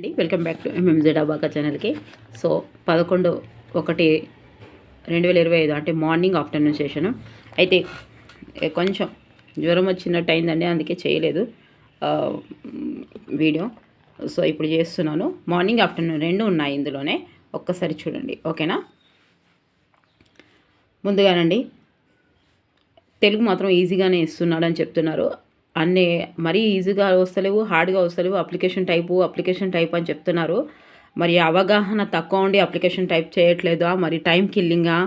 అండి. Welcome back to MMZ అబాకా ఛానల్కి సో పదకొండు ఒకటి రెండు వేల ఇరవై ఐదు అంటే మార్నింగ్ ఆఫ్టర్నూన్ చేశాను అయితే కొంచెం జ్వరం వచ్చినట్టు అయిందండి అందుకే చేయలేదు వీడియో. సో ఇప్పుడు చేస్తున్నాను. మార్నింగ్ ఆఫ్టర్నూన్ రెండు ఉన్నాయి ఇందులోనే. ఒక్కసారి చూడండి ఓకేనా? ముందుగానండి తెలుగు మాత్రం ఈజీగానే ఇస్తున్నాడు అని చెప్తున్నారు. అన్నీ మరీ ఈజీగా వస్తలేవు హార్డ్గా వస్తలేవు. అప్లికేషన్ టైపు అప్లికేషన్ టైప్ అని చెప్తున్నారు. మరి అవగాహన తక్కువ ఉండి అప్లికేషన్ టైప్ చేయట్లేదా? మరి టైం కిల్లింగా?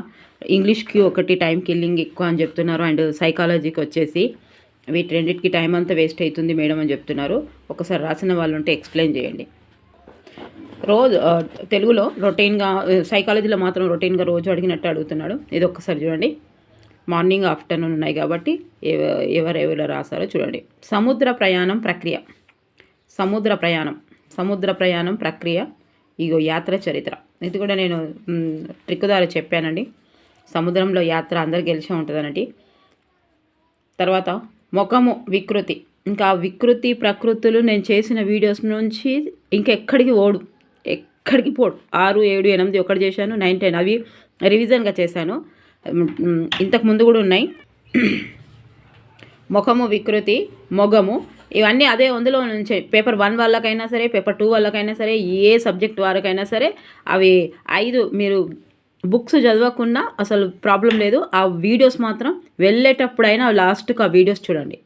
ఇంగ్లీష్కి ఒకటి టైం కిల్లింగ్ ఎక్కువ అని చెప్తున్నారు. అండ్ సైకాలజీకి వచ్చేసి వీటి రెండింటికి టైం అంతా వేస్ట్ అవుతుంది మేడం అని చెప్తున్నారు. ఒకసారి రాసిన వాళ్ళు ఉంటే ఎక్స్ప్లెయిన్ చేయండి. రోజు తెలుగులో రొటీన్గా సైకాలజీలో మాత్రం రొటీన్గా రోజు అడిగినట్టు అడుగుతున్నాడు. ఇది ఒక్కసారి చూడండి. మార్నింగ్ ఆఫ్టర్నూన్ ఉన్నాయి కాబట్టి ఎవ- ఎవరెవరు రాశారో చూడండి. సముద్ర ప్రయాణం ప్రక్రియ. సముద్ర ప్రయాణం. సముద్ర ప్రయాణం ప్రక్రియ. ఇగో యాత్ర చరిత్ర. ఇది కూడా నేను ట్రిక్ ద్వారా చెప్పానండి. సముద్రంలో యాత్ర అందరు గెలిచే ఉంటుందనండి తర్వాత ముఖము వికృతి. ఇంకా వికృతి ప్రకృతులు నేను చేసిన వీడియోస్ నుంచి ఇంకెక్కడికి ఓడు. ఎక్కడికి పోడు. ఆరు ఏడు ఎనిమిది ఒకటి చేశాను నైన్ టెన్. అవి రివిజన్గా చేశాను. ఇంతకు ముందు కూడా ఉన్నాయి. ముఖము వికృతి మొగము ఇవన్నీ అదే అందులో నుంచి. పేపర్ వన్ వాళ్ళకైనా సరే పేపర్ టూ వాళ్ళకైనా సరే ఏ సబ్జెక్ట్ వారికైనా సరే అవి ఐదు మీరు బుక్స్ చదవకుండా అసలు ప్రాబ్లం లేదు. ఆ వీడియోస్ మాత్రం వెళ్ళేటప్పుడైనా లాస్ట్కి ఆ వీడియోస్ చూడండి.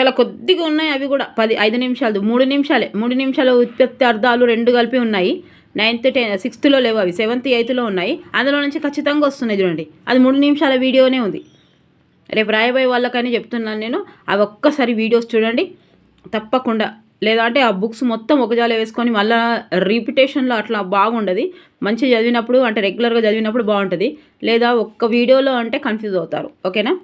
చాలా కొద్దిగా ఉన్నాయి అవి కూడా. పది ఐదు నిమిషాలు మూడు నిమిషాలే. మూడు నిమిషాల ఉత్పత్తి అర్థాలు రెండు కలిపి ఉన్నాయి. నైన్త్ టెన్ సిక్స్త్లో లేవు అవి సెవెంత్ ఎయిత్లో ఉన్నాయి. అందులో నుంచి ఖచ్చితంగా వస్తున్నాయి చూడండి. అది మూడు నిమిషాల వీడియోనే ఉంది. రేపు రాయబోయే వాళ్ళకని చెప్తున్నాను నేను. అవి ఒక్కసారి వీడియోస్ చూడండి. తప్పకుండా. లేదా అంటే ఆ బుక్స్ మొత్తం ఒకజాల వేసుకొని మళ్ళీ రిపిటేషన్లో అట్లా బాగుండదు. మంచి చదివినప్పుడు అంటే రెగ్యులర్గా చదివినప్పుడు బాగుంటుంది. లేదా ఒక్క వీడియోలో అంటే కన్ఫ్యూజ్ అవుతారు. ఓకేనా?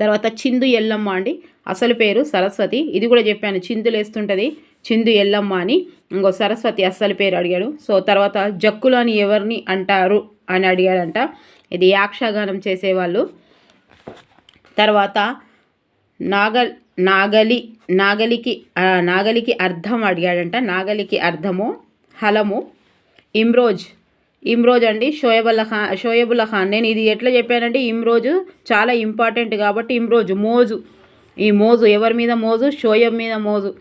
తర్వాత చిందు ఎల్లమ్మ అండి. అసలు పేరు సరస్వతి. ఇది కూడా చెప్పాను. చిందులు వేస్తుంటుంది చిందు ఎల్లమ్మ అని ఇంకో సరస్వతి అస్సలు పేరు అడిగాడు. సో తర్వాత జక్కులు అని ఎవరిని అంటారు అని అడిగాడంట. ఇది యాక్షగానం చేసేవాళ్ళు. తర్వాత నాగల్ నాగలి నాగలికి నాగలికి అర్థం అడిగాడంట. నాగలికి అర్థము హలము ఇమ్రోజ్. ఇమ్రోజ్ అండి షోయబుల్లా ఖాన్ షోయబుల్లా ఖాన్. నేను ఇది ఎట్లా చెప్పానంటే ఇమ్రోజు చాలా ఇంపార్టెంట్ కాబట్టి ఇమ్రోజు మోజు. ఈ మోజు ఎవరి మీద మోజు? షోయబ్ మీద మోజు.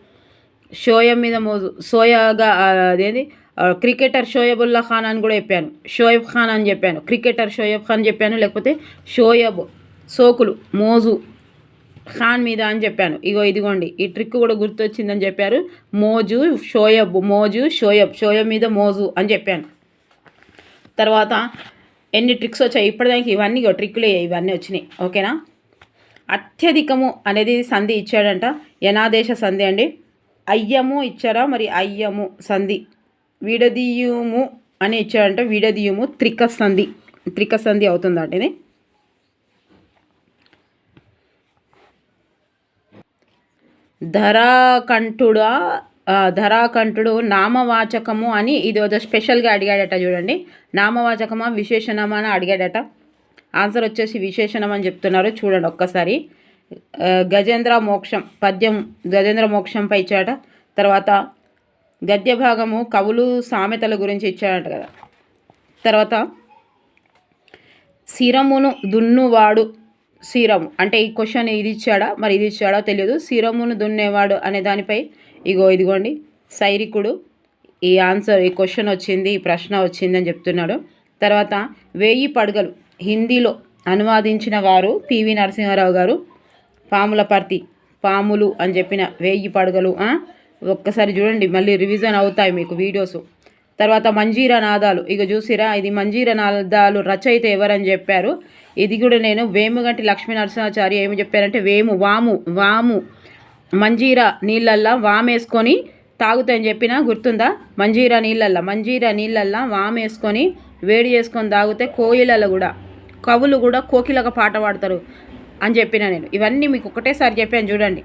షోయబ్ మీద మోజు సోయాగా అదేంది? క్రికెటర్ షోయబుల్లా ఖాన్ అని కూడా చెప్పాను. షోయబ్ ఖాన్ అని చెప్పాను. క్రికెటర్ షోయబ్ ఖాన్ చెప్పాను లేకపోతే షోయబ్ సోకులు మోజు ఖాన్ మీద అని చెప్పాను. ఇగో ఇదిగోండి ఈ ట్రిక్ కూడా గుర్తొచ్చిందని చెప్పారు. మోజు షోయబ్ మోజు షోయబ్ షోయబ్ మీద మోజు అని చెప్పాను. తర్వాత ఎన్ని ట్రిక్స్ వచ్చాయి? ఇప్పటిదానికి ఇవన్నీ ఇగో ట్రిక్లే ఇవన్నీ వచ్చినాయి. ఓకేనా? అత్యధికము అనేది సంధి ఇచ్చాడంట. యనాదేశ సంధి అండి. అయ్యము ఇచ్చారా? మరి అయ్యము సంధి. విడదీయుము అని ఇచ్చారంటే విడదీయుము త్రిక సంధి. త్రిక సంధి అవుతుందంట ఇది. ధరాకంఠుడా ధరాకంఠుడు నామవాచకము అని ఇది ఏదో స్పెషల్గా అడిగాడట చూడండి. నామవాచకమా విశేషణమా అని అడిగాడట. ఆన్సర్ వచ్చేసి విశేషణం అని చెప్తున్నారు. చూడండి ఒక్కసారి. గజేంద్ర మోక్షం పద్యం గజేంద్ర మోక్షంపై ఇచ్చాడట. తర్వాత గద్య భాగము కవులు సామెతల గురించి ఇచ్చాడట కదా. తర్వాత శిరమును దున్నువాడు శిరము అంటే ఈ క్వశ్చన్ ఇది ఇచ్చాడా? మరి ఇది ఇచ్చాడా తెలియదు. శిరమును దున్నేవాడు అనే దానిపై ఇగో ఇదిగోండి. సైరికుడు ఈ ఆన్సర్ ఈ క్వశ్చన్ వచ్చింది ఈ ప్రశ్న వచ్చింది అని చెప్తున్నాడు. తర్వాత వేయి పడగలు. హిందీలో అనువాదించిన వారు పివి నరసింహారావు గారు పాముల పర్తి పాములు అని చెప్పిన వేయి పడగలు ఒక్కసారి చూడండి మళ్ళీ రివిజన్ అవుతాయి మీకు వీడియోస్ తర్వాత మంజీర నాదాలు. ఇక చూసిరా ఇది మంజీర నాదాలు రచయిత ఎవరని చెప్పారు. ఇది కూడా నేను వేముగంటి లక్ష్మీ నరసింహాచారి ఏమి చెప్పారంటే వేము వాము వాము మంజీరా నీళ్ళల్లా వామేసుకొని తాగుతాయని చెప్పిన గుర్తుందా? మంజీరా నీళ్ళల్లా మంజీరా నీళ్ళల్లా వామేసుకొని వేడి చేసుకొని తాగితే కోయిలలో కూడా కవులు కూడా కోకిలగా పాట పాడతారు. అని చెప్పిన నేను. ఇవన్నీ మీకు ఒకటేసారి చెప్పాను చూడండి.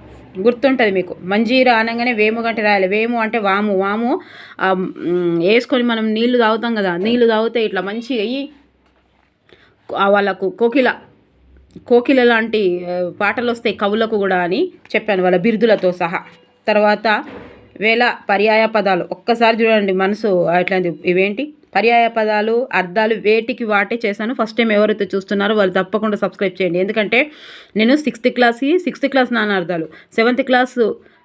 గుర్తుంటుంది మీకు. మంజీరా అనగానే వేము గంట రాయాలి. వేము అంటే వాము. వాము వేసుకొని మనం నీళ్ళు తాగుతాం కదా నీళ్ళు తాగితే ఇట్లా మంచిగా అయ్యి వాళ్ళకు కోకిల కోకిల లాంటి పాటలు వస్తాయి కవులకు కూడా అని చెప్పాను వాళ్ళ బిరుదులతో సహా. తర్వాత వేళ పర్యాయ పదాలు. ఒక్కసారి చూడండి మనసు అట్లాంటి ఇవేంటి? పర్యాయ పదాలు అర్థాలు వేటికి వాటే చేశాను. ఫస్ట్ టైం ఎవరైతే చూస్తున్నారో వాళ్ళు తప్పకుండా సబ్స్క్రైబ్ చేయండి. ఎందుకంటే నేను సిక్స్త్ క్లాస్కి సిక్స్త్ క్లాస్ నానార్థాలు సెవెంత్ క్లాస్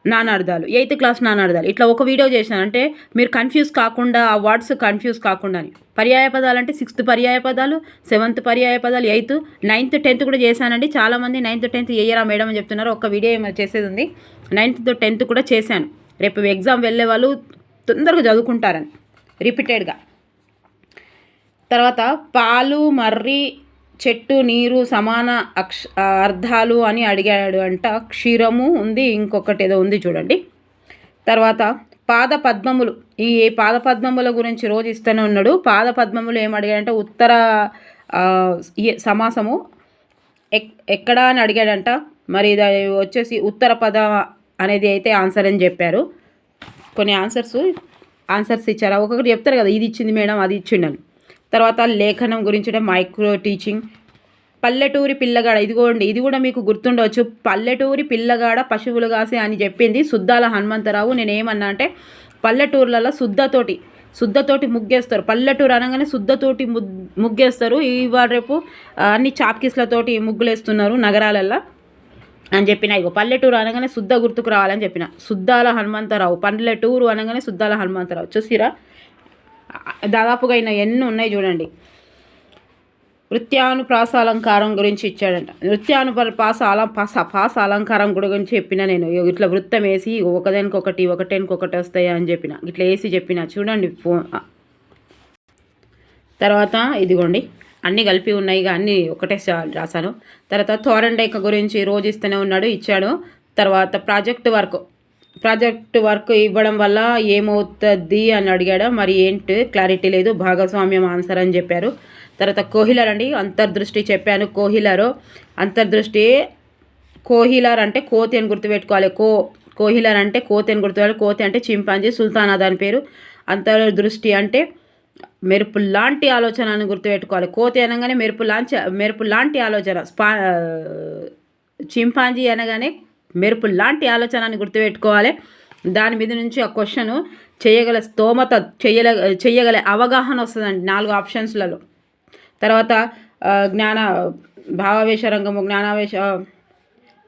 నానార్థాలు ఎయిత్ క్లాస్ నానార్థాలు ఇట్లా ఒక వీడియో చేశాను. అంటే మీరు కన్ఫ్యూజ్ కాకుండా ఆ వర్డ్స్ కన్ఫ్యూజ్ కాకుండా అని. పర్యాయ పదాలు అంటే సిక్స్త్ పర్యాయ పదాలు సెవెంత్ పర్యాయ పదాలు ఎయిత్ నైన్త్ టెన్త్ కూడా చేశానండి. చాలామంది నైన్త్ టెన్త్ ఏయరా మేడం అని చెప్తున్నారు. ఒక వీడియో ఏమైనా చేసేది ఉంది. నైన్త్ టెన్త్ కూడా చేశాను. రేపు ఎగ్జామ్ వెళ్ళే వాళ్ళు తొందరగా చదువుకుంటారని. రిపీటెడ్గా తర్వాత పాలు మర్రి చెట్టు నీరు సమాన అక్ష అర్థాలు అని అడిగాడు అంట. క్షీరము ఉంది ఇంకొకటి ఏదో ఉంది చూడండి. తర్వాత పాద పద్మములు. ఈ పాద పద్మముల గురించి రోజు ఇస్తూనే ఉన్నాడు. పాద పద్మములు ఏం అడిగాడంటే ఉత్తర ఈ సమాసము ఎక్ ఎక్కడా అని అడిగాడంట. మరి ఇది వచ్చేసి ఉత్తర పద అనేది అయితే ఆన్సర్ అని చెప్పారు. కొన్ని ఆన్సర్స్ ఆన్సర్స్ ఇచ్చారు? ఒక్కొక్కటి చెప్తారు కదా ఇది ఇచ్చింది మేడం అది ఇచ్చిండని తర్వాత లేఖనం గురించి మైక్రో టీచింగ్ పల్లెటూరి పిల్లగాడ ఇదిగోండి ఇది కూడా మీకు గుర్తుండవచ్చు పల్లెటూరి పిల్లగాడ పశువులు కాసే అని చెప్పింది సుద్దాల హనుమంతరావు. నేను ఏమన్నా అంటే పల్లెటూర్లలో శుద్ధతోటి శుద్ధతోటి ముగ్గేస్తారు. పల్లెటూరు అనగానే శుద్ధతోటి ముగ్ ముగ్గేస్తారు. ఇవాళ రేపు అన్ని చాప్కిస్లతోటి ముగ్గులేస్తున్నారు నగరాలల్లో అని చెప్పిన. ఇగో పల్లెటూరు అనగానే శుద్ధ గుర్తుకు రావాలని చెప్పిన. శుద్ధాల హనుమంతరావు పల్లెటూరు అనగానే శుద్ధాల హనుమంతరావు. చూసిరా? దాదాపుగా అయిన ఎన్ని ఉన్నాయి చూడండి. నృత్యానుప్రాస అలంకారం గురించి ఇచ్చాడంట. నృత్యానుప్రాస అల పాస పాస అలంకారం గురించి చెప్పిన నేను. ఇట్లా వృత్తం వేసి ఒకదానికొకటి ఒకటేనికొకటి వస్తాయా అని చెప్పిన. ఇట్లా వేసి చెప్పిన. చూడండి ఫో తర్వాత ఇదిగోండి. అన్నీ కలిపి ఉన్నాయి ఇక అన్నీ ఒకటే రాశాను. తర్వాత తోరండేక గురించి రోజు ఇస్తూనే ఉన్నాడు ఇచ్చాడు. తర్వాత ప్రాజెక్ట్ వర్క్. ప్రాజెక్ట్ వర్క్ ఇవ్వడం వల్ల ఏమవుతుంది అని అడిగాడు. మరి ఏంటి? క్లారిటీ లేదు. భాగస్వామ్యం ఆన్సర్ అని చెప్పారు. తర్వాత కోహిలర్ అండి అంతర్దృష్టి చెప్పాను. కోహిలరు అంతర్దృష్టి కోహిలర్ అంటే కోతి అని గుర్తుపెట్టుకోవాలి. కో కోహిలర్ అంటే కోతి అని గుర్తుపెట్టుకోవాలి. కోతి అంటే చింపాంజీ సుల్తానా దాని పేరు. అంతర్దృష్టి అంటే మెరుపు లాంటి ఆలోచన అని గుర్తుపెట్టుకోవాలి. కోతి అనగానే మెరుపు లాంటి మెరుపు లాంటి ఆలోచన. స్పా చింపాంజీ అనగానే మెరుపు లాంటి ఆలోచనని గుర్తుపెట్టుకోవాలి. దాని మీద నుంచి ఆ క్వశ్చన్ చేయగల స్తోమత చేయల చేయగల అవగాహన వస్తుందండి నాలుగు ఆప్షన్స్లలో తర్వాత జ్ఞాన భావావేశ రంగము జ్ఞానావేశ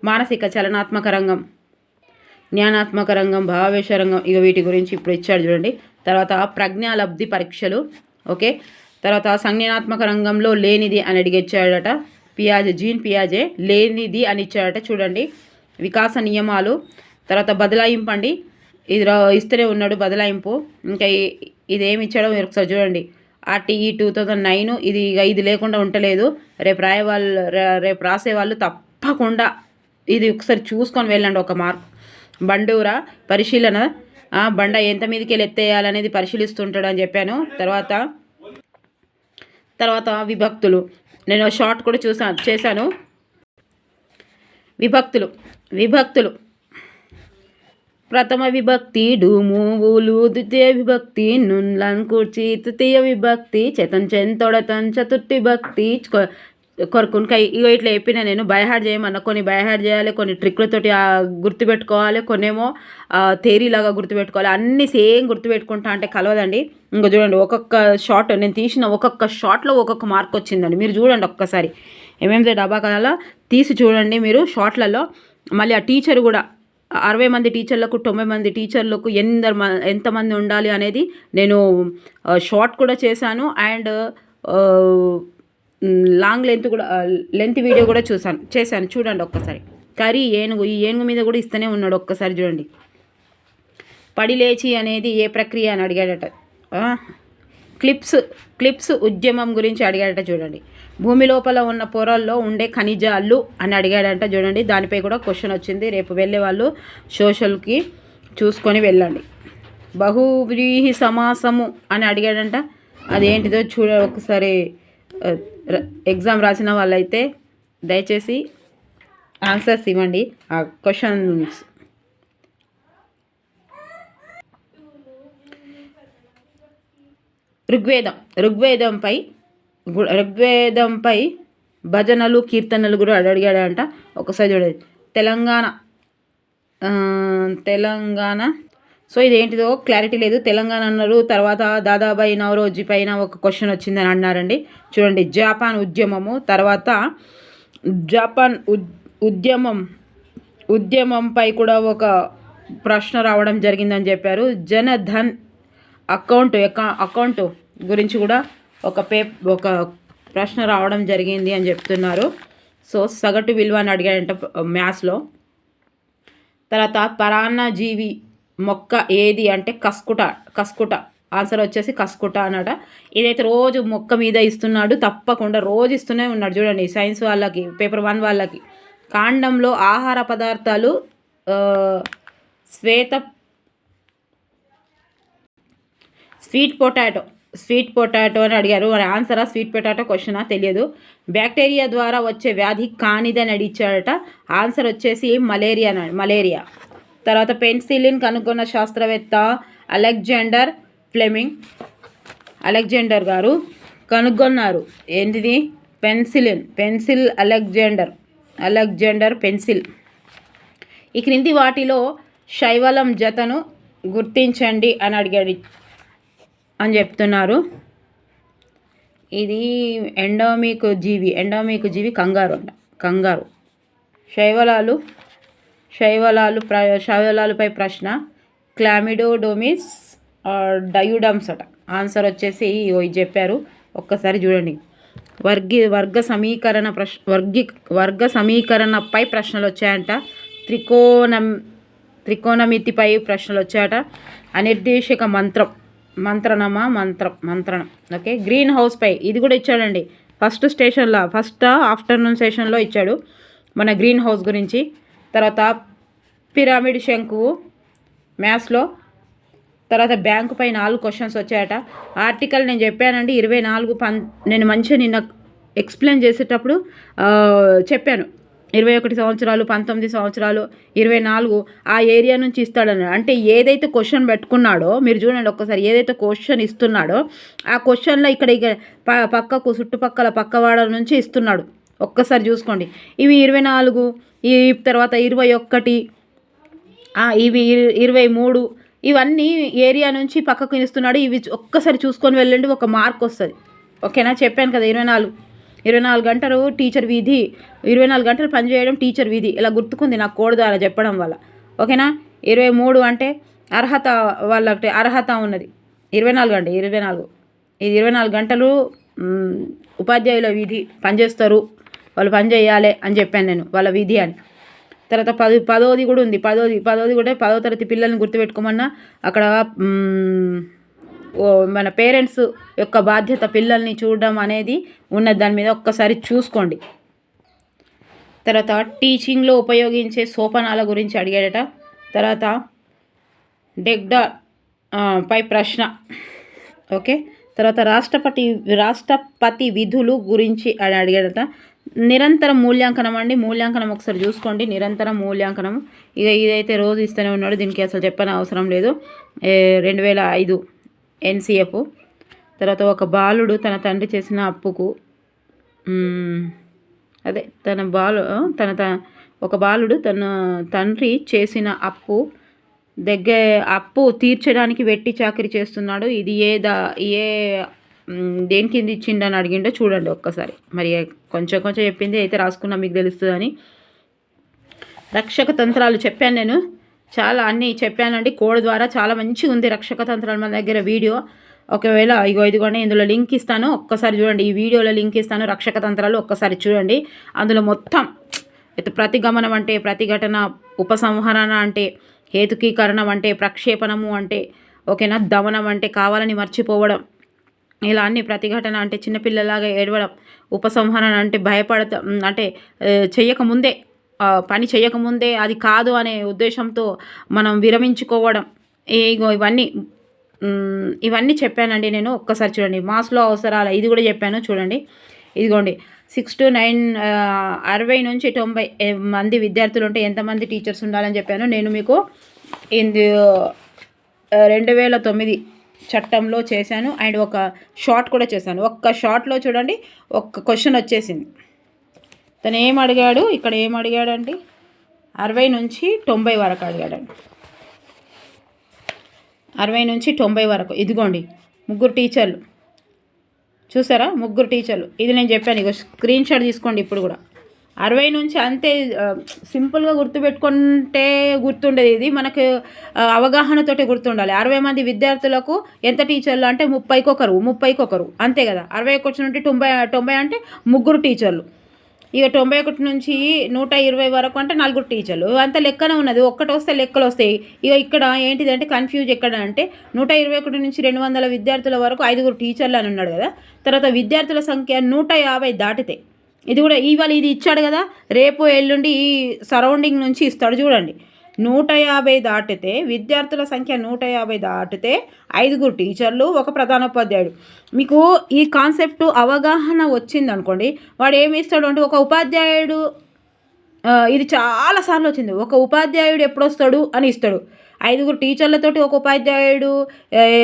మానసిక చలనాత్మక రంగం జ్ఞానాత్మక రంగం భావావేశ రంగం ఇక వీటి గురించి ఇప్పుడు ఇచ్చాడు చూడండి. తర్వాత ప్రజ్ఞాలబ్ధి పరీక్షలు ఓకే. తర్వాత సంజ్ఞానాత్మక రంగంలో లేనిది అని అడిగిచ్చాడట పియాజే జీన్ పియాజే లేనిది అని ఇచ్చాడట చూడండి. వికాస నియమాలు తర్వాత బదలాయింపు అండి ఇది రా ఇస్తూనే ఉన్నాడు బదలాయింపు. ఇంకా ఇది ఏమి ఇచ్చాడో మీరు ఒకసారి చూడండి. ఆర్టీఈ టూ థౌజండ్ నైన్ ఇది ఇక ఇది లేకుండా ఉండలేదు. రేపు రాయవాళ్ళు రేపు రాసేవాళ్ళు తప్పకుండా ఇది ఒకసారి చూసుకొని వెళ్ళండి ఒక మార్క్. బండూరా పరిశీలన బండ ఎంత మీదకి వెళ్ళి ఎత్తేయాలనేది పరిశీలిస్తుంటాడు అని చెప్పాను. తర్వాత తర్వాత విభక్తులు. నేను షార్ట్ కూడా చూసాను చేశాను. విభక్తులు. విభక్తులు. ప్రథమ విభక్తి డూమూవులు ద్వితీయ విభక్తి నున్లన్ కూర్చి తృతీయ విభక్తి చతన్ చెంతొడతన్ చతుర్థి విభక్తి కొరకునికై ఇగో ఇట్లా చెప్పిన నేను. బైహార్డ్ చేయమన్నా కొన్ని బైహార్డ్ చేయాలి కొన్ని ట్రిక్లతోటి గుర్తుపెట్టుకోవాలి కొన్నేమో థేరీలాగా గుర్తుపెట్టుకోవాలి. అన్నీ సేమ్ గుర్తుపెట్టుకుంటా అంటే కలవదండి. ఇంకా చూడండి ఒక్కొక్క షాట్ నేను తీసిన ఒక్కొక్క షాట్లో ఒక్కొక్క మార్క్ వచ్చిందండి. మీరు చూడండి ఒక్కసారి. ఎంఎంజే డబ్బా కథలో తీసి చూడండి మీరు షార్ట్లలో మళ్ళీ ఆ టీచర్ కూడా అరవై మంది టీచర్లకు తొంభై మంది టీచర్లకు ఎందరు మ ఎంతమంది ఉండాలి అనేది నేను షార్ట్ కూడా చేశాను అండ్ లాంగ్ లెంత్ కూడా లెంత్ వీడియో కూడా చూసాను చేశాను. చూడండి ఒక్కసారి. కర్రీ ఏనుగు ఈ ఏనుగు మీద కూడా ఇస్తూనే ఉన్నాడు ఒక్కసారి చూడండి. పడి లేచి అనేది ఏ ప్రక్రియ అని అడిగాడట. క్లిప్స్ క్లిప్స్ ఉద్యమం గురించి అడిగాడట చూడండి. భూమి లోపల ఉన్న పొరల్లో ఉండే ఖనిజాలు అని అడిగాడంట. చూడండి దానిపై కూడా క్వశ్చన్ వచ్చింది. రేపు వెళ్ళే వాళ్ళు సోషల్కి చూసుకొని వెళ్ళండి. బహువ్రీహి సమాసము అని అడిగాడంట. అదేంటిదో చూడ ఒకసారి ఎగ్జామ్ రాసిన వాళ్ళైతే దయచేసి ఆన్సర్స్ ఇవ్వండి. ఆ క్వశ్చన్స్. ఋగ్వేదం. ఋగ్వేదంపై ఋగ్వేదంపై భజనలు కీర్తనలు కూడా అడిగాడంట ఒకసారి చూడండి. తెలంగాణ తెలంగాణ. సో ఇదేంటిదో క్లారిటీ లేదు. తెలంగాణ అన్నారు. తర్వాత దాదాబాయి నవరోజీ పైన ఒక క్వశ్చన్ వచ్చిందని అన్నారండి. చూడండి. జాపాన్ ఉద్యమము తర్వాత జపాన్ ఉద్యమం ఉద్యమంపై కూడా ఒక ప్రశ్న రావడం జరిగిందని చెప్పారు. జనధన్ అకౌంట్ అకౌంట్ గురించి కూడా ఒక పే ఒక ప్రశ్న రావడం జరిగింది అని చెప్తున్నారు. సో సగటు విలువ అని అడిగాడంట మ్యాథ్స్లో. తర్వాత పరాన్నజీవి మొక్క ఏది అంటే కస్కుట కస్కుట. ఆన్సర్ వచ్చేసి కస్కుట అన్నట ఇదైతే రోజు మొక్క మీద ఇస్తున్నాడు తప్పకుండా రోజు ఇస్తూనే ఉన్నాడు చూడండి సైన్స్ వాళ్ళకి పేపర్ వన్ వాళ్ళకి. కాండంలో ఆహార పదార్థాలు శ్వేత స్వీట్ పొటాటో. స్వీట్ పొటాటో అని అడిగారు. వారి ఆన్సరా స్వీట్ పొటాటో క్వశ్చనా? తెలియదు. బ్యాక్టీరియా ద్వారా వచ్చే వ్యాధి కానిదని అడిచాడట ఆన్సర్ వచ్చేసి మలేరియా మలేరియా. తర్వాత పెన్సిలిన్ కనుగొన్న శాస్త్రవేత్త అలెగ్జాండర్ ఫ్లెమింగ్ అలెగ్జాండర్ గారు కనుగొన్నారు. ఏంటిది? Penicillin pencil Alexander Alexander pencil. ఈ క్రింది వాటిలో శైవలం జతను గుర్తించండి అని అడిగాడు అని చెప్తున్నారు. ఇది ఎండోమిక్ జీవి ఎండోమిక్ జీవి కంగారు అంట కంగారు. శైవలాలు శైవలాలు ప్ర శైవలాలుపై ప్రశ్న క్లామిడోడోమిస్ డయూడమ్స్ అట. ఆన్సర్ వచ్చేసి ఇది చెప్పారు. ఒక్కసారి చూడండి. వర్గి వర్గ సమీకరణ ప్రశ్న వర్గి వర్గ సమీకరణపై ప్రశ్నలు వచ్చాయంట. త్రికోణం త్రికోణమితిపై ప్రశ్నలు వచ్చాయట. అనిర్దేశక మంత్రం. మంత్రణమా? మంత్రం మంత్రణం. ఓకే? గ్రీన్ హౌస్ పై. ఇది కూడా ఇచ్చాడండి. ఫస్ట్ స్టేషన్లో ఫస్ట్ ఆఫ్టర్నూన్ సెషన్లో ఇచ్చాడు మన గ్రీన్ హౌస్ గురించి. తర్వాత పిరామిడ్ శంకువు మ్యాథ్స్లో. తర్వాత బ్యాంకు పై నాలుగు క్వశ్చన్స్ వచ్చాయట. ఆర్టికల్ నేను చెప్పానండి ఇరవై నాలుగు పన్ నేను మంచిగా నిన్న ఎక్స్ప్లెయిన్ చేసేటప్పుడు చెప్పాను. ఇరవై ఒకటి సంవత్సరాలు పంతొమ్మిది సంవత్సరాలు ఇరవై నాలుగు ఆ ఏరియా నుంచి ఇస్తాడని అంటే ఏదైతే క్వశ్చన్ పెట్టుకున్నాడో మీరు చూడండి ఒక్కసారి ఏదైతే క్వశ్చన్ ఇస్తున్నాడో ఆ క్వశ్చన్లో ఇక్కడ ఇక పక్కకు చుట్టుపక్కల పక్కవాడ నుంచి ఇస్తున్నాడు. ఒక్కసారి చూసుకోండి. ఇవి ఇరవై నాలుగు ఈ తర్వాత ఇరవై ఒక్కటి ఇవి ఇరవై మూడు ఇవన్నీ ఏరియా నుంచి పక్కకు ఇస్తున్నాడు. ఇవి ఒక్కసారి చూసుకొని వెళ్ళండి ఒక మార్క్ వస్తుంది. ఓకేనా? చెప్పాను కదా ఇరవై నాలుగు. ఇరవై నాలుగు గంటలు టీచర్ వీధి ఇరవై నాలుగు గంటలు పనిచేయడం టీచర్ వీధి. ఇలా గుర్తుకుంది నాకు కోడ్ అలా చెప్పడం వల్ల. ఓకేనా? ఇరవై మూడు అంటే అర్హత వాళ్ళకి అర్హత ఉన్నది. ఇరవై నాలుగు అండి ఇరవై నాలుగు. ఇది ఇరవై నాలుగు గంటలు ఉపాధ్యాయుల విధి పనిచేస్తారు. వాళ్ళు పని చేయాలి అని చెప్పాను నేను వాళ్ళ విధి అని. తర్వాత పది పదోది కూడా ఉంది. పదోది పదోది కూడా పదో తరగతి పిల్లల్ని గుర్తుపెట్టుకోమన్నా అక్కడ మన పేరెంట్స్ యొక్క బాధ్యత పిల్లల్ని చూడడం అనేది ఉన్న దాని మీద ఒక్కసారి చూసుకోండి. తర్వాత టీచింగ్లో ఉపయోగించే సోపానాల గురించి అడిగాడట. తర్వాత డెగ్డా పై ప్రశ్న. ఓకే. తర్వాత రాష్ట్రపతి రాష్ట్రపతి విధులు గురించి అని అడిగాడట. నిరంతర మూల్యాంకనం అండి. మూల్యాంకనం ఒకసారి చూసుకోండి. నిరంతర మూల్యాంకనం. ఇక ఇదైతే రోజు ఇస్తూనే ఉన్నాడు. దీనికి అసలు చెప్పని అవసరం లేదు రెండు వేల ఐదు. ఎన్సీఎఫ్. తర్వాత ఒక బాలుడు తన తండ్రి చేసిన అప్పుకు అదే తన బాలు తన త ఒక బాలుడు తన తండ్రి చేసిన అప్పు దగ్గర అప్పు తీర్చడానికి వెట్టి చాకరీ చేస్తున్నాడు. ఇది ఏ దా ఏ దేని కింద ఇచ్చిండని అడిగిండో చూడండి ఒక్కసారి. మరి కొంచెం కొంచెం చెప్పింది అయితే రాసుకున్నా మీకు తెలుస్తుందని. రక్షక తంత్రాలు చెప్పాను నేను. చాలా అన్నీ చెప్పానండి. కోడ్ ద్వారా చాలా మంచిగా ఉంది రక్షక తంత్రాలు మన దగ్గర వీడియో. ఒకవేళ ఇగో ఇదిగోండి ఇందులో లింక్ ఇస్తాను. ఒక్కసారి చూడండి ఈ వీడియోలో లింక్ ఇస్తాను. రక్షక తంత్రాలు ఒక్కసారి చూడండి. అందులో మొత్తం ప్రతిగమనం అంటే ప్రతిఘటన ఉపసంహరణ అంటే హేతుకీకరణం అంటే ప్రక్షేపణము అంటే ఓకేనా? దమనం అంటే కావాలని మర్చిపోవడం. ఇలా అన్ని ప్రతిఘటన అంటే చిన్నపిల్లలాగా ఏడవడం ఉపసంహరణ అంటే భయపడత అంటే చెయ్యకముందే పని చేయకముందే అది కాదు అనే ఉద్దేశంతో మనం విరమించుకోవడం. ఏగో ఇవన్నీ ఇవన్నీ చెప్పానండి నేను ఒక్కసారి చూడండి. మాస్లో అవసరాలు ఇది కూడా చెప్పాను చూడండి. ఇదిగోండి సిక్స్ టు నైన్ అరవై నుంచి తొంభై మంది విద్యార్థులు ఉంటే ఎంతమంది టీచర్స్ ఉండాలని చెప్పాను. నేను మీకు ఇది రెండు వేల తొమ్మిది చట్టంలో చేశాను. అండ్ ఒక షార్ట్ కూడా చేశాను. ఒక్క షార్ట్లో చూడండి ఒక్క క్వశ్చన్ వచ్చేసింది. తను ఏం అడిగాడు? ఇక్కడ ఏం అడిగాడండి? అరవై నుంచి తొంభై వరకు అడిగాడండి. అరవై నుంచి తొంభై వరకు. ఇదిగోండి ముగ్గురు టీచర్లు. చూసారా? ముగ్గురు టీచర్లు. ఇది నేను చెప్పాను ఇక స్క్రీన్ షాట్ తీసుకోండి ఇప్పుడు కూడా. అరవై నుంచి అంతే సింపుల్గా గుర్తుపెట్టుకుంటే గుర్తుండేది ఇది. మనకు అవగాహనతోటే అవగాహనతోటి గుర్తుండాలి. అరవై మంది విద్యార్థులకు ఎంత టీచర్లు అంటే ముప్పైకి ఒకరు ముప్పైకి ఒకరు అంతే కదా? అరవై ఒకటి నుండి తొంభై తొంభై అంటే ముగ్గురు టీచర్లు. ఇక తొంభై ఒకటి నుంచి నూట ఇరవై వరకు అంటే నలుగురు టీచర్లు. అంత లెక్కనే ఉన్నది. ఒక్కటి వస్తే లెక్కలు వస్తాయి. ఇక ఇక్కడ ఏంటిదంటే కన్ఫ్యూజ్ ఎక్కడ అంటే నూట ఇరవై ఒకటి నుంచి రెండు వందల విద్యార్థుల వరకు ఐదుగురు టీచర్లు అని ఉన్నాడు కదా. తర్వాత విద్యార్థుల సంఖ్య నూట యాభై దాటితే. ఇది కూడా ఇవాళ ఇది ఇచ్చాడు కదా. రేపు ఎల్లుండి ఈ సరౌండింగ్ నుంచి ఇస్తాడు చూడండి. నూట యాభై దాటితే విద్యార్థుల సంఖ్య నూట యాభై దాటితే ఐదుగురు టీచర్లు ఒక ప్రధానోపాధ్యాయుడు. మీకు ఈ కాన్సెప్ట్ అవగాహన వచ్చింది అనుకోండి వాడు ఏమి ఇస్తాడు అంటే ఒక ఉపాధ్యాయుడు ఇది చాలాసార్లు వచ్చింది. ఒక ఉపాధ్యాయుడు ఎప్పుడు వస్తాడు అని ఇస్తాడు. ఐదుగురు టీచర్లతోటి ఒక ఉపాధ్యాయుడు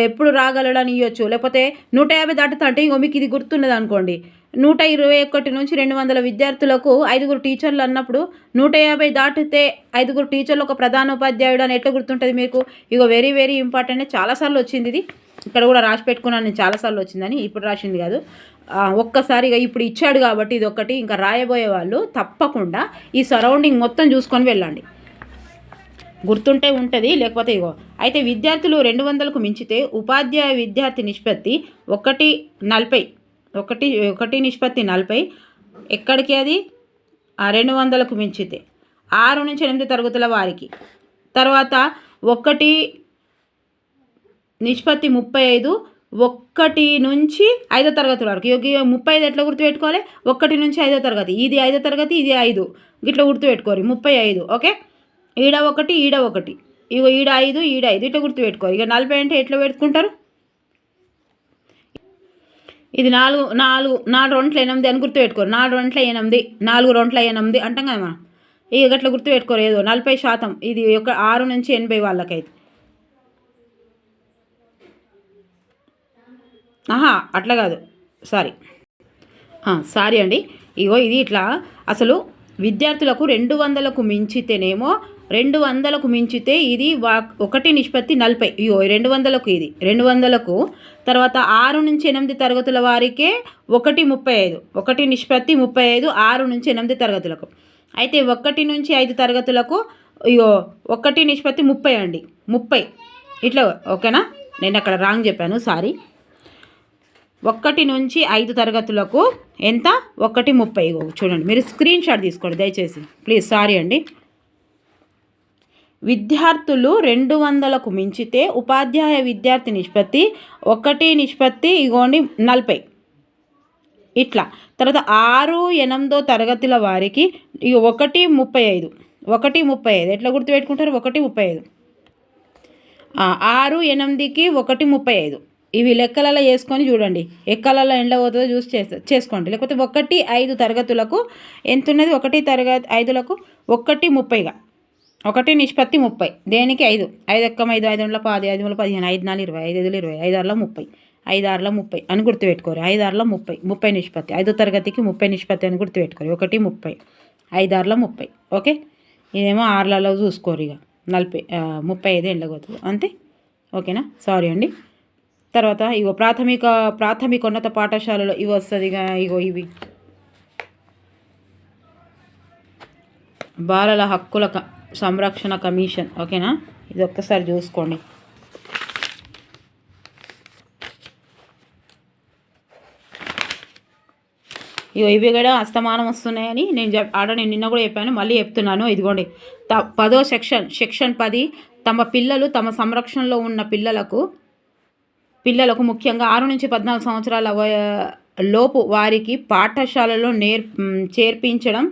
ఎప్పుడు రాగలడని ఇవ్వచ్చు లేకపోతే నూట యాభై దాటుతుంటే ఇంకో మీకు ఇది గుర్తున్నది అనుకోండి. నూట ఇరవై ఒకటి నుంచి రెండు వందల విద్యార్థులకు ఐదుగురు టీచర్లు అన్నప్పుడు నూట యాభై దాటితే ఐదుగురు టీచర్లు ఒక ప్రధానోపాధ్యాయుడు అని ఎట్లా గుర్తుంటుంది మీకు? ఇగో వెరీ వెరీ ఇంపార్టెంట్ చాలాసార్లు వచ్చింది ఇది. ఇక్కడ కూడా రాసి పెట్టుకున్నాను నేను చాలాసార్లు వచ్చిందని ఇప్పుడు రాసింది కాదు. ఒక్కసారిగా ఇప్పుడు ఇచ్చాడు కాబట్టి ఇది ఒకటి ఇంకా రాయబోయే వాళ్ళు తప్పకుండా ఈ సరౌండింగ్ మొత్తం చూసుకొని వెళ్ళండి. గుర్తుంటే ఉంటుంది లేకపోతే ఇగో. అయితే విద్యార్థులు రెండు వందలకు మించితే ఉపాధ్యాయ విద్యార్థి నిష్పత్తి ఒకటి నలభై ఒకటి ఒకటి నిష్పత్తి నలభై. ఎక్కడికి అది? రెండు వందలకు మించితే. ఆరు నుంచి ఎనిమిది తరగతుల వారికి. తర్వాత ఒకటి నిష్పత్తి ముప్పై ఐదు ఒక్కటి నుంచి ఐదో తరగతి వరకు. ఇక ముప్పై ఐదు ఎట్లా గుర్తుపెట్టుకోవాలి? ఒకటి నుంచి ఐదో తరగతి. ఇది ఐదో తరగతి ఇది ఐదు. ఇట్లా గుర్తుపెట్టుకోరు. ముప్పై ఐదు ఓకే? ఈడ ఒకటి ఈడ ఒకటి. ఇగో ఈడ ఐదు ఈడ ఐదు. ఇట్లా గుర్తుపెట్టుకోరు ఇక నలభై అంటే ఎట్లా పెట్టుకుంటారు? ఇది నాలుగు నాలుగు నాలుగు రెంట్ల ఎనిమిది అని గుర్తుపెట్టుకోరు నాలుగు రెంట్ల ఎనిమిది నాలుగు రెంట్ల ఎనిమిది అంటాం కదా మనం. ఇక గట్లా గుర్తుపెట్టుకోరు. ఏదో నలభై శాతం. ఇది ఒక ఆరు నుంచి ఎనభై వాళ్ళకైతే. ఆహా అట్లా కాదు. సారీ. సారీ అండి. ఇగో ఇది ఇట్లా. అసలు విద్యార్థులకు రెండు వందలకు మించితేనేమో రెండు వందలకు మించితే ఇది వా ఒకటి నిష్పత్తి నలభై. ఇయో రెండు వందలకు ఇది. రెండు వందలకు తర్వాత ఆరు నుంచి ఎనిమిది తరగతుల వారికే ఒకటి ముప్పై ఐదు. ఒకటి నిష్పత్తి ముప్పై ఐదు ఆరు నుంచి ఎనిమిది తరగతులకు. అయితే ఒకటి నుంచి ఐదు తరగతులకు ఇయో ఒకటి నిష్పత్తి ముప్పై అండి. ముప్పై. ఇట్లా ఓకేనా? నేను అక్కడ రాంగ్ చెప్పాను సారీ. ఒకటి నుంచి ఐదు తరగతులకు ఎంత? ఒకటి ముప్పై. చూడండి. మీరు స్క్రీన్ షాట్ తీసుకోండి దయచేసి. ప్లీజ్ సారీ అండి. విద్యార్థులు రెండు వందలకు మించితే ఉపాధ్యాయ విద్యార్థి నిష్పత్తి ఒకటి నిష్పత్తి ఇగోండి నలభై. ఇట్లా. తర్వాత ఆరు ఎనిమిదో తరగతుల వారికి ఇక ఒకటి ముప్పై ఐదు. ఒకటి ముప్పై ఐదు. ఎట్లా గుర్తుపెట్టుకుంటారు? ఒకటి ముప్పై ఐదు. ఆరు ఎనిమిదికి ఒకటి ముప్పై ఐదు. ఇవి లెక్కలలో వేసుకొని చూడండి. ఎక్కలలో ఎండ పోతుందో చూసి చేస్తా చేసుకోండి. లేకపోతే ఒకటి ఐదు తరగతులకు ఎంత ఉన్నది ఒకటి తరగతి ఐదులకు ఒకటి ముప్పైగా. ఒకటి నిష్పత్తి ముప్పై. దేనికి? ఐదు. ఐదు ఎక్కం ఐదు ఐదు వందల పది ఐదు వందల పదిహేను ఐదు నాలుగు ఇరవై ఐదు ఐదులు ఇరవై ఐదు ఆరుల ముప్పై ఐదు ఆరుల ముప్పై అని గుర్తుపెట్టుకోరు. ఐదు ఆరుల ముప్పై ముప్పై నిష్పత్తి. ఐదో తరగతికి ముప్పై నిష్పత్తి అని గుర్తుపెట్టుకోరు. ఒకటి ముప్పై ఐదు ఆరులో ముప్పై. ఓకే? ఇదేమో ఆరులలో చూసుకోరు ఇక. నలభై ముప్పై ఐదు ఎండగోతుంది అంతే? ఓకేనా? సారీ అండి. తర్వాత ఇగో ప్రాథమిక ప్రాథమికోన్నత పాఠశాలలో ఇవి వస్తుంది ఇక ఇగో ఇవి. బాలల హక్కుల సంరక్షణ కమిషన్. ఓకేనా? ఇది ఒక్కసారి చూసుకోండి. ఇగో ఇవి కూడా అస్తమానం వస్తున్నాయని నేను చెప్ ఆడ నేను నిన్న కూడా చెప్పాను మళ్ళీ చెప్తున్నాను. ఇదిగోండి. త పదో సెక్షన్ సెక్షన్ పది తమ పిల్లలు తమ సంరక్షణలో ఉన్న పిల్లలకు పిల్లలకు ముఖ్యంగా ఆరు నుంచి పద్నాలుగు సంవత్సరాల లోపు వారికి పాఠశాలలో నేర్ చేర్పించడం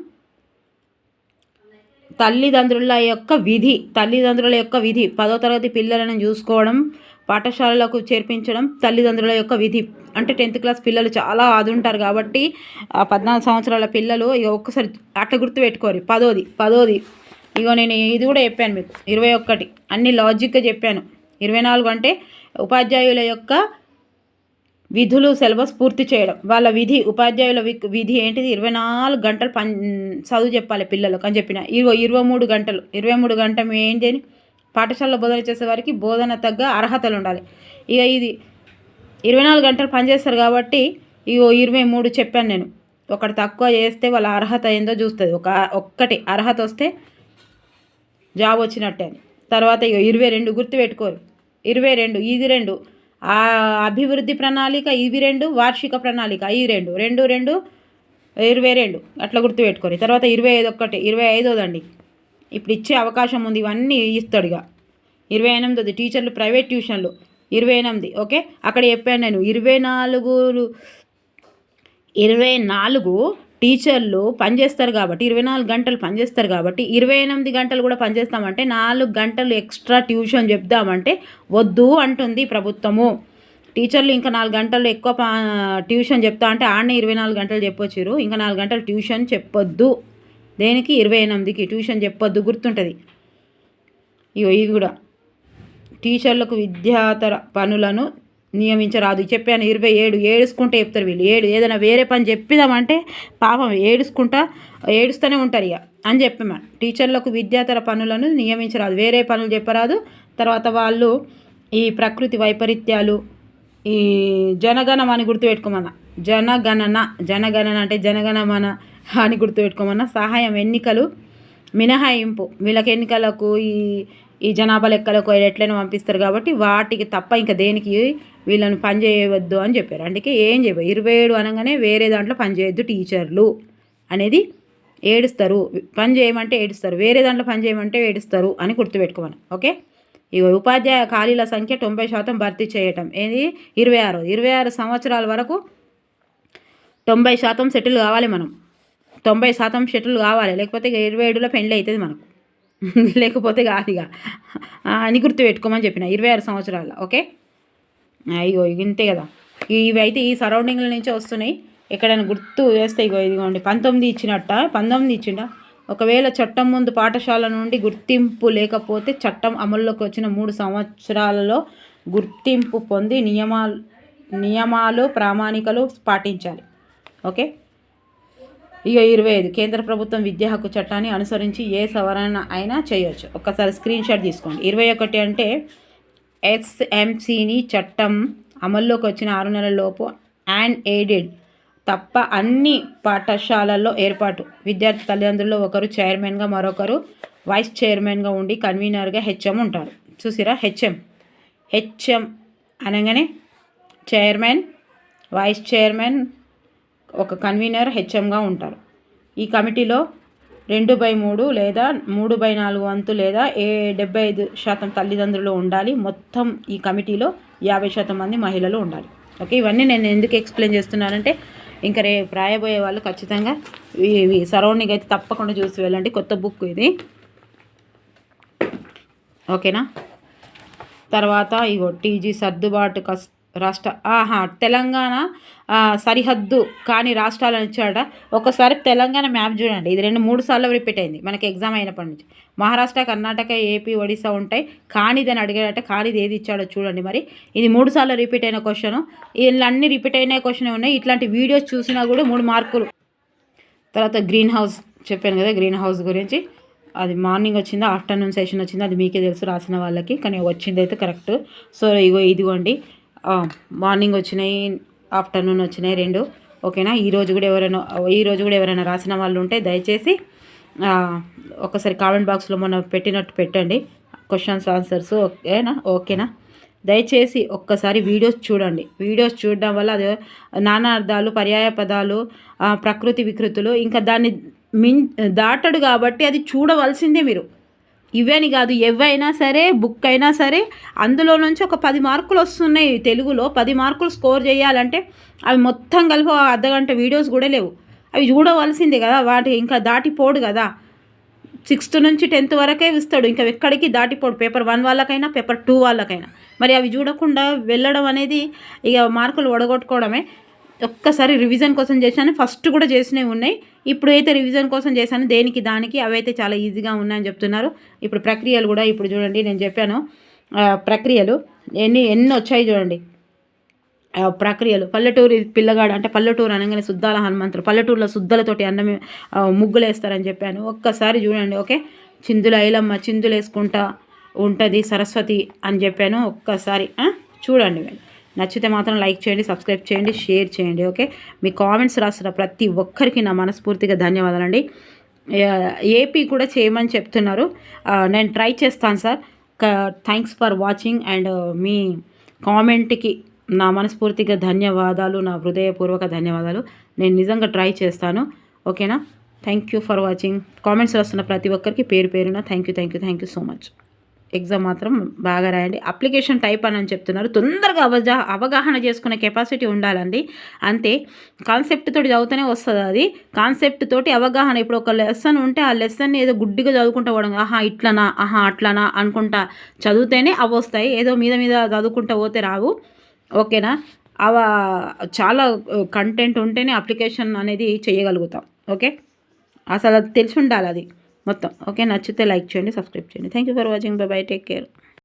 తల్లిదండ్రుల యొక్క విధి తల్లిదండ్రుల యొక్క విధి. పదో తరగతి పిల్లలను చూసుకోవడం పాఠశాలలకు చేర్పించడం తల్లిదండ్రుల యొక్క విధి. అంటే టెన్త్ క్లాస్ పిల్లలు చాలా ఆదుంటారు కాబట్టి పద్నాలుగు సంవత్సరాల పిల్లలు ఇక ఒక్కసారి అట్లా గుర్తుపెట్టుకోరు పదోది పదోది. ఇగో నేను ఇది కూడా చెప్పాను మీకు. ఇరవై ఒక్కటి. అన్ని లాజిక్గా చెప్పాను. ఇరవై నాలుగు అంటే ఉపాధ్యాయుల యొక్క విధులు సిలబస్ పూర్తి చేయడం. వాళ్ళ విధి ఉపాధ్యాయుల వి- విధి ఏంటిది? ఇరవై నాలుగు గంటలు పం చదువు చెప్పాలి పిల్లలకు అని చెప్పిన. ఇరవై ఇరవై మూడు గంటలు. ఇరవై మూడు గంటలు ఏంటి అని పాఠశాలలో బోధన చేసే వారికి బోధన తగ్గ అర్హతలు ఉండాలి. ఇక ఇది ఇరవై నాలుగు గంటలు పనిచేస్తారు కాబట్టి ఇగో ఇరవై మూడు చెప్పాను నేను. ఒకటి తక్కువ చేస్తే వాళ్ళ అర్హత ఏందో చూస్తుంది. ఒక ఒక్కటి అర్హత వస్తే జాబ్ వచ్చినట్టే అని. తర్వాత ఇక ఇరవై రెండు గుర్తుపెట్టుకోరు. ఇరవై రెండు ఇది రెండు. ఆ అభివృద్ధి ప్రణాళిక ఇవి రెండు వార్షిక ప్రణాళిక ఈ రెండు రెండు రెండు ఇరవై రెండు అట్లా గుర్తుపెట్టుకోరు తర్వాత ఇరవై ఐదు ఒక్కటి ఇరవై ఐదోదండి. ఇప్పుడు ఇచ్చే అవకాశం ఉంది ఇవన్నీ ఇస్తాడు ఇక. ఇరవై ఎనిమిది టీచర్లు ప్రైవేట్ ట్యూషన్లు ఇరవై ఎనిమిది ఓకే? అక్కడ చెప్పాను నేను ఇరవై నాలుగు ఇరవై నాలుగు టీచర్లు పనిచేస్తారు కాబట్టి ఇరవై నాలుగు గంటలు పనిచేస్తారు కాబట్టి ఇరవై ఎనిమిది గంటలు కూడా పనిచేస్తామంటే నాలుగు గంటలు ఎక్స్ట్రా ట్యూషన్ చెప్దామంటే వద్దు అంటుంది ప్రభుత్వము. టీచర్లు ఇంకా నాలుగు గంటలు ఎక్కువ ట్యూషన్ చెప్తా అంటే ఆడనే ఇరవై నాలుగు గంటలు చెప్పొచ్చారు ఇంకా నాలుగు గంటలు ట్యూషన్ చెప్పొద్దు. దేనికి ఇరవై ఎనిమిదికి ట్యూషన్ చెప్పొద్దు గుర్తుంటుంది. ఇగో కూడా. టీచర్లకు విద్యాతర పనులను నియమించరాదు. చెప్పాను ఇరవై ఏడు ఏడుచుకుంటే చెప్తారు వీళ్ళు. ఏడు ఏదైనా వేరే పని చెప్పిదామంటే పాపం ఏడుసుకుంటా ఏడుస్తూనే ఉంటారు ఇక. అని చెప్పాము టీచర్లకు విద్యాతర పనులను నియమించరాదు. వేరే పనులు చెప్పరాదు. తర్వాత వాళ్ళు ఈ ప్రకృతి వైపరీత్యాలు ఈ జనగణం అని గుర్తుపెట్టుకోమన్నా. జనగణన జనగణన అంటే జనగణమన అని గుర్తుపెట్టుకోమన్నా. సహాయం ఎన్నికలు మినహాయింపు. వీళ్ళకి ఎన్నికలకు ఈ ఈ జనాభా లెక్కలకు ఎట్లయినా పంపిస్తారు కాబట్టి వాటికి తప్ప ఇంకా దేనికి వీళ్ళని పని చేయవద్దు అని చెప్పారు. అందుకే ఏం చేయవు. ఇరవై ఏడు అనగానే వేరే దాంట్లో పని చేయొద్దు టీచర్లు అనేది ఏడుస్తారు. పని చేయమంటే ఏడుస్తారు. వేరే దాంట్లో పని చేయమంటే ఏడుస్తారు అని గుర్తుపెట్టుకోమని. ఓకే? ఇక ఉపాధ్యాయ ఖాళీల సంఖ్య తొంభై శాతం భర్తీ చేయటం. ఏది? ఇరవై ఆరు. ఇరవై ఆరు సంవత్సరాల వరకు తొంభై శాతం సెటిల్ కావాలి మనం. తొంభై శాతం సెటిల్ కావాలి. లేకపోతే ఇక ఇరవై ఏడులో పెళ్ళి అవుతుంది మనకు. లేకపోతే కాదు ఇక. అని గుర్తు పెట్టుకోమని చెప్పిన ఇరవై ఆరు సంవత్సరాల ఓకే? అయ్యో ఇంతే కదా. ఇవైతే ఈ సరౌండింగ్ల నుంచి వస్తున్నాయి. ఎక్కడైనా గుర్తు వేస్తే ఇగో ఇదిగోండి పంతొమ్మిది ఇచ్చినట్ట? పంతొమ్మిది ఇచ్చిండ? ఒకవేళ చట్టం ముందు పాఠశాల నుండి గుర్తింపు లేకపోతే చట్టం అమల్లోకి వచ్చిన మూడు సంవత్సరాలలో గుర్తింపు పొంది నియమాలు నియమాలు ప్రామాణికలు పాటించాలి. ఓకే? ఇక ఇరవై ఐదు. కేంద్ర ప్రభుత్వం విద్యా హక్కు చట్టాన్ని అనుసరించి ఏ సవరణ అయినా చేయొచ్చు. ఒక్కసారి స్క్రీన్ షాట్ తీసుకోండి. ఇరవై ఒకటి అంటే ఎస్ఎంసిని చట్టం అమల్లోకి వచ్చిన ఆరు నెలల లోపు అండ్ ఎయిడెడ్ తప్ప అన్ని పాఠశాలల్లో ఏర్పాటు. విద్యార్థి తల్లిదండ్రుల్లో ఒకరు చైర్మన్గా మరొకరు వైస్ చైర్మన్గా ఉండి కన్వీనర్గా హెచ్ఎం ఉంటారు. చూసిరా? హెచ్ఎం. హెచ్ఎం అనగానే చైర్మన్ వైస్ చైర్మన్ ఒక కన్వీనర్ హెచ్ఎంగా ఉంటారు. ఈ కమిటీలో రెండు బై మూడు లేదా మూడు బై నాలుగు వంతు లేదా ఏ డెబ్బై ఐదు శాతం తల్లిదండ్రులు ఉండాలి. మొత్తం ఈ కమిటీలో యాభై శాతం మంది మహిళలు ఉండాలి. ఓకే? ఇవన్నీ నేను ఎందుకు ఎక్స్ప్లెయిన్ చేస్తున్నానంటే ఇంకా రే రాయబోయే వాళ్ళు ఖచ్చితంగా ఇవి సరౌండింగ్ అయితే తప్పకుండా చూసి వెళ్ళండి. కొత్త బుక్ ఇది. ఓకేనా? తర్వాత ఇగో టీజీ సర్దుబాటు కస్ట్ రాష్ట్ర ఆహా తెలంగాణ సరిహద్దు కాని రాష్ట్రాలను ఇచ్చాడ ఒకసారి తెలంగాణ మ్యాప్ చూడండి. ఇది రెండు మూడు సార్లు రిపీట్ అయింది. మనకి ఎగ్జామ్ అయినప్పటి నుంచి. మహారాష్ట్ర కర్ణాటక ఏపీ ఒడిశా ఉంటాయి. కానిదని అని అడిగాడట. కానిది ఏది ఇచ్చాడో చూడండి మరి. ఇది మూడు సార్లు రిపీట్ అయిన క్వశ్చన్. అన్ని రిపీట్ అయిన క్వశ్చన్ ఉన్నాయి. ఇట్లాంటి వీడియోస్ చూసినా కూడా మూడు మార్కులు. తర్వాత గ్రీన్ హౌస్ చెప్పాను కదా గ్రీన్ హౌస్ గురించి. అది మార్నింగ్ వచ్చిందా ఆఫ్టర్నూన్ సెషన్ వచ్చిందా అది మీకే తెలుసు రాసిన వాళ్ళకి. కానీ వచ్చింది అయితే కరెక్ట్. సో ఇగో ఇదిగోండి. మార్నింగ్ వచ్చినాయి ఆఫ్టర్నూన్ వచ్చినాయి రెండు. ఓకేనా? ఈరోజు కూడా ఎవరైనా ఈరోజు కూడా ఎవరైనా రాసిన వాళ్ళు ఉంటే దయచేసి ఒకసారి కామెంట్ బాక్స్లో మొన్న పెట్టినట్టు పెట్టండి. క్వశ్చన్స్ ఆన్సర్స్ ఓకేనా? ఓకేనా? దయచేసి ఒక్కసారి వీడియోస్ చూడండి. వీడియోస్ చూడడం వల్ల అది నానా అర్థాలు పర్యాయ పదాలు ప్రకృతి వికృతులు ఇంకా దాన్ని మిన్ దాటడు కాబట్టి అది చూడవలసిందే మీరు. ఇవని కాదు ఎవైనా సరే బుక్ అయినా సరే అందులో నుంచి ఒక పది మార్కులు వస్తున్నాయి తెలుగులో. పది మార్కులు స్కోర్ చేయాలంటే అవి మొత్తం కలిపి అర్ధగంట వీడియోస్ కూడా లేవు. అవి చూడవలసిందే కదా వాటి ఇంకా దాటిపోడు కదా. సిక్స్త్ నుంచి టెన్త్ వరకే ఇస్తాడు ఇంకా ఎక్కడికి దాటిపోడు. పేపర్ వన్ వాళ్ళకైనా పేపర్ టూ వాళ్ళకైనా. మరి అవి చూడకుండా వెళ్ళడం అనేది ఇక మార్కులు ఒడగొట్టుకోవడమే. ఒక్కసారి రివిజన్ కోసం చేశాను ఫస్ట్ కూడా చేసినవి ఉన్నాయి. ఇప్పుడు అయితే రివిజన్ కోసం చేశాను. దేనికి దానికి అవైతే చాలా ఈజీగా ఉన్నాయని చెప్తున్నారు. ఇప్పుడు ప్రక్రియలు కూడా ఇప్పుడు చూడండి నేను చెప్పాను. ప్రక్రియలు ఎన్ని ఎన్ని వచ్చాయి చూడండి. ప్రక్రియలు. పల్లెటూరు పిల్లగాడు అంటే పల్లెటూరు అనగానే శుద్ధాల హనుమంతులు పల్లెటూరులో శుద్ధలతోటి అన్నం ముగ్గులు వేస్తారని చెప్పాను. ఒక్కసారి చూడండి ఓకే? చిందుల ఐలమ్మ చిందులు వేసుకుంటా ఉంటుంది సరస్వతి అని చెప్పాను. ఒక్కసారి చూడండి. నచ్చితే మాత్రం లైక్ చేయండి సబ్స్క్రైబ్ చేయండి షేర్ చేయండి ఓకే? మీ కామెంట్స్ రాస్తున్న ప్రతి ఒక్కరికి నా మనస్ఫూర్తిగా ధన్యవాదాలండి. అండి ఏపీ కూడా చేయమని చెప్తున్నారు. నేను ట్రై చేస్తాను sir. Thanks for watching and మీ కామెంట్కి నా మనస్ఫూర్తిగా ధన్యవాదాలు నా హృదయపూర్వక ధన్యవాదాలు. నేను నిజంగా ట్రై చేస్తాను. ఓకేనా? Thank you for watching. Comments వస్తున్న ప్రతి ఒక్కరికి పేరు పేరున thank you thank you thank you so much. Exam మాత్రం బాగా రాయండి. అప్లికేషన్ టైప్ అని చెప్తున్నారు. తొందరగా అవజా అవగాహన చేసుకునే కెపాసిటీ ఉండాలండి. అంతే కాన్సెప్ట్ తోటి చదువుతూనే వస్తుంది అది. కాన్సెప్ట్ తోటి అవగాహన ఇప్పుడు ఒక లెసన్ ఉంటే ఆ లెసన్ని ఏదో గుడ్డిగా చదువుకుంటూ పోవడం. ఆహా ఇట్లనా ఆహా అట్లనా అనుకుంటా చదివితేనే అవి వస్తాయి. ఏదో మీద మీద చదువుకుంటూ పోతే రావు. ఓకేనా? అవ చాలా కంటెంట్ ఉంటేనే అప్లికేషన్ అనేది చేయగలుగుతాం. ఓకే? అసలు అది తెలిసి ఉండాలి అది. మొత్తం. ఓకే నచ్చితే లైక్ చేయండి సబ్స్క్రైబ్ చేయండి. Thank you for watching bye bye take care